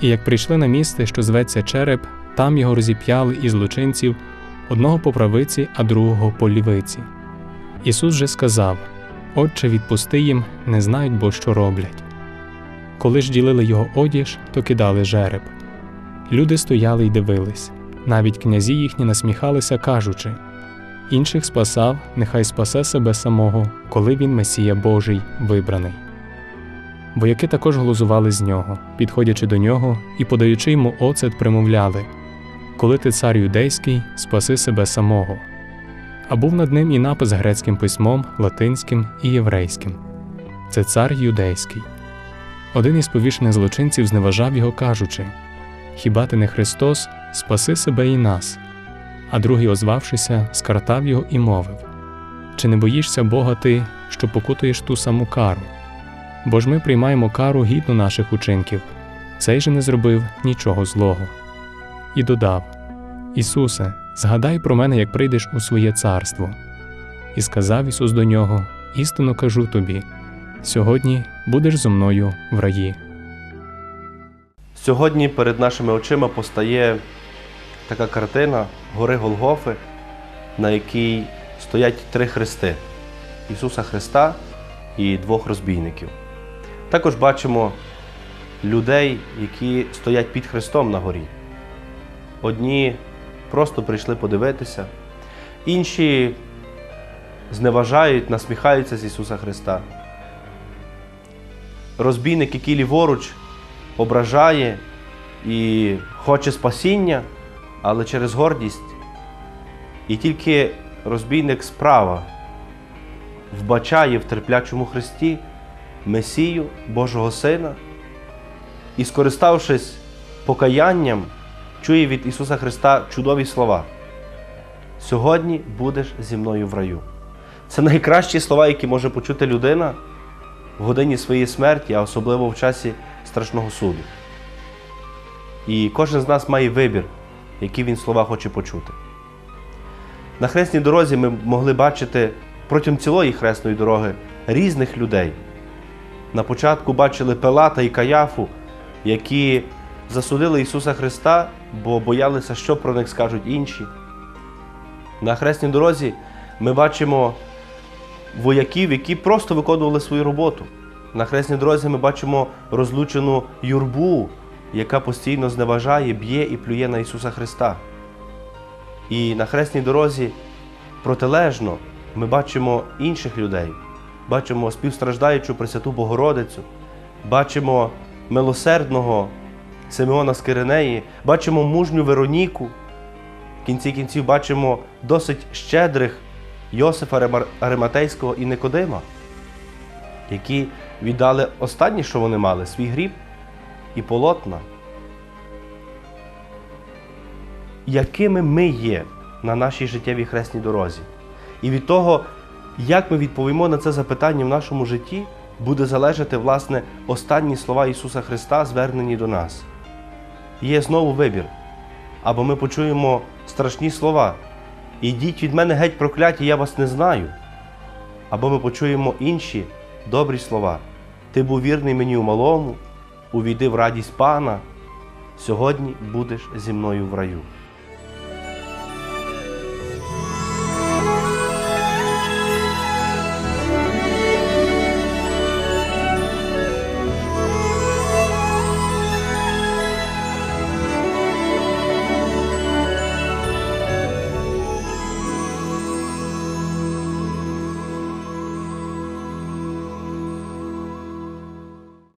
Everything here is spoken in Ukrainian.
І як прийшли на місце, що зветься череп, там його розіп'яли із злочинців, одного по правиці, а другого по лівиці. Ісус же сказав: Отче, відпусти їм, не знають, бо що роблять. Коли ж ділили його одіж, то кидали жереб. Люди стояли й дивились. Навіть князі їхні насміхалися, кажучи: інших спасав, нехай спасе себе самого, коли він Месія Божий вибраний. Вояки також глузували з нього, підходячи до нього і подаючи йому оцет, примовляли: Коли ти цар юдейський, спаси себе самого. А був над ним і напис грецьким письмом, латинським і єврейським це цар юдейський. Один із повішених злочинців зневажав його, кажучи: Хіба ти не Христос, спаси себе і нас? А другий, озвавшися, скартав його і мовив: Чи не боїшся Бога ти, що покутуєш ту саму кару? Бо ж ми приймаємо кару гідну наших учинків, цей же не зробив нічого злого. І додав: Ісусе, згадай про мене, як прийдеш у своє царство. І сказав Ісус до нього: Істинно кажу тобі: сьогодні будеш зо мною в раї. Сьогодні перед нашими очима постає така картина гори Голгофи, на якій стоять три хрести Ісуса Христа і двох розбійників. Також бачимо людей, які стоять під Христом на горі. Одні просто прийшли подивитися, інші зневажають, насміхаються з Ісуса Христа. Розбійник, який ліворуч ображає і хоче спасіння, але через гордість. І тільки розбійник справа вбачає в терплячому Христі Месію Божого Сина і, скориставшись покаянням, чує від Ісуса Христа чудові слова. Сьогодні будеш зі мною в раю. Це найкращі слова, які може почути людина в годині своєї смерті, а особливо в часі страшного суду. І кожен з нас має вибір, які він слова хоче почути. На хресній дорозі ми могли бачити протягом цілої хресної дороги різних людей. На початку бачили Пилата і Каяфу, які засудили Ісуса Христа, бо боялися, що про них скажуть інші. На хресній дорозі ми бачимо вояків, які просто виконували свою роботу. На хресній дорозі ми бачимо розлучену юрбу, яка постійно зневажає, б'є і плює на Ісуса Христа. І на хресній дорозі протилежно ми бачимо інших людей, бачимо співстраждаючу Пресвяту Богородицю, бачимо милосердного Симеона з бачимо мужню Вероніку. В кінці кінців бачимо досить щедрих Йосифа Ариматейського і Никодима, які віддали останнє, що вони мали свій гріб і полотна. Якими ми є на нашій життєвій хресній дорозі? І від того, як ми відповімо на це запитання в нашому житті, буде залежати власне останні слова Ісуса Христа, звернені до нас. Є знову вибір. Або ми почуємо страшні слова. Ідіть від мене геть прокляті, я вас не знаю. Або ми почуємо інші добрі слова. Ти був вірний мені у малому, увійди в радість Пана, сьогодні будеш зі мною в раю.